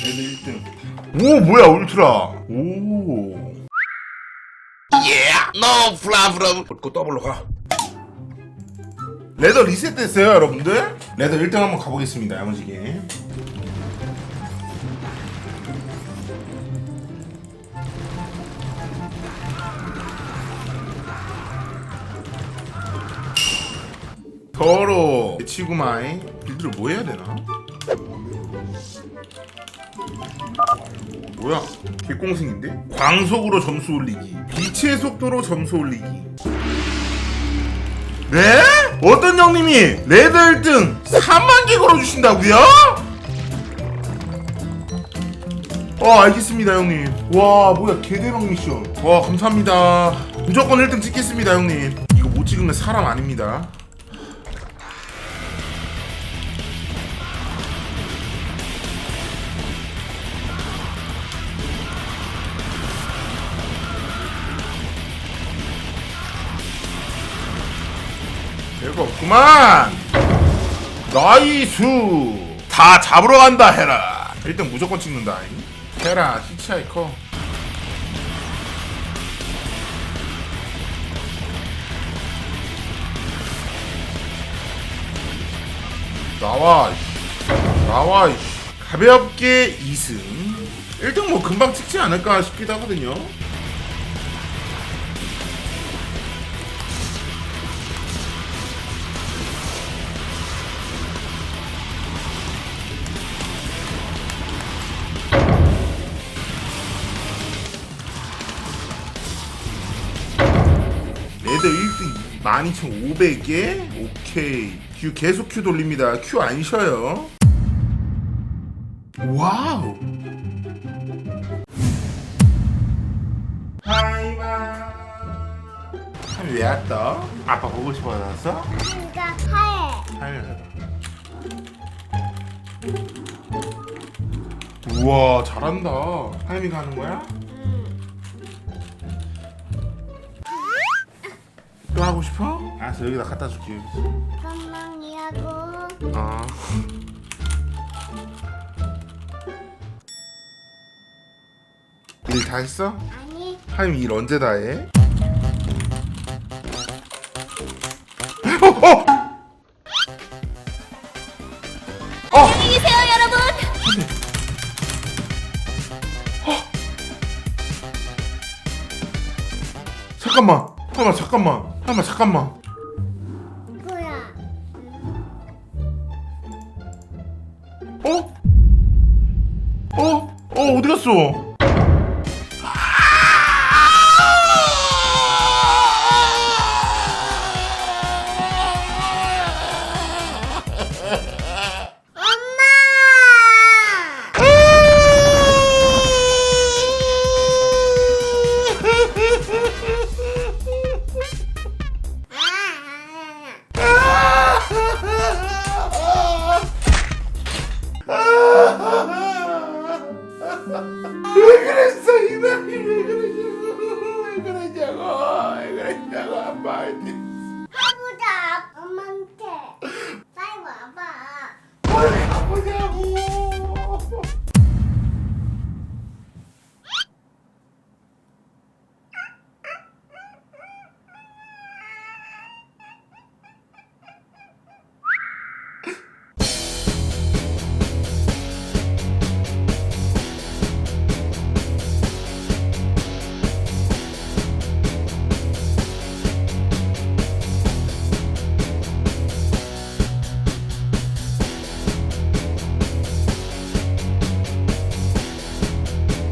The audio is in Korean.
레드 1등. 오 뭐야 울트라. 오. Yeah, no problem. 그 더블로 가. 레더 리셋됐어요 여러분들? 레더 1등 한번 가보겠습니다 야무지게. 더러 치구마이. 빌드를 뭐 해야 되나? 뭐야? 개꽁승인데? 광속으로 점수 올리기. 빛의 속도로 점수 올리기. 네? 어떤 형님이 레드 1등 3만 개 걸어주신다고요? 어 알겠습니다 형님. 와 뭐야 개대박 미션. 와 감사합니다. 무조건 1등 찍겠습니다 형님. 이거 못 찍으면 사람 아닙니다 별거 없구만. 나이스. 다 잡으러 간다 해라. 1등 무조건 찍는다 해라 히치하이커. 나와. 나와. 가볍게 2승. 1등 뭐 금방 찍지 않을까 싶기도 하거든요 레드 1등 12,500개? 오케이. 큐 계속 큐 돌립니다. 큐 안 쉬어요. 와우. 하이바. 왜 왔다? 아빠 보고 싶어서 왔어? 그러니까 하얘. 하이바. 우와 잘한다. 하이미가 하는 거야? 또 하고 싶어? 알았어 여기다 갖다 줄게 잠만이하고 아. 일다 했어? 아니 하임 일 언제 다 해? 어! 어! 어! 안녕히 계세요 여러분. 잠깐만 잠깐만 잠깐만 잠깐만 잠깐만 뭐야? 어? 어? 어 어디 갔어? Right.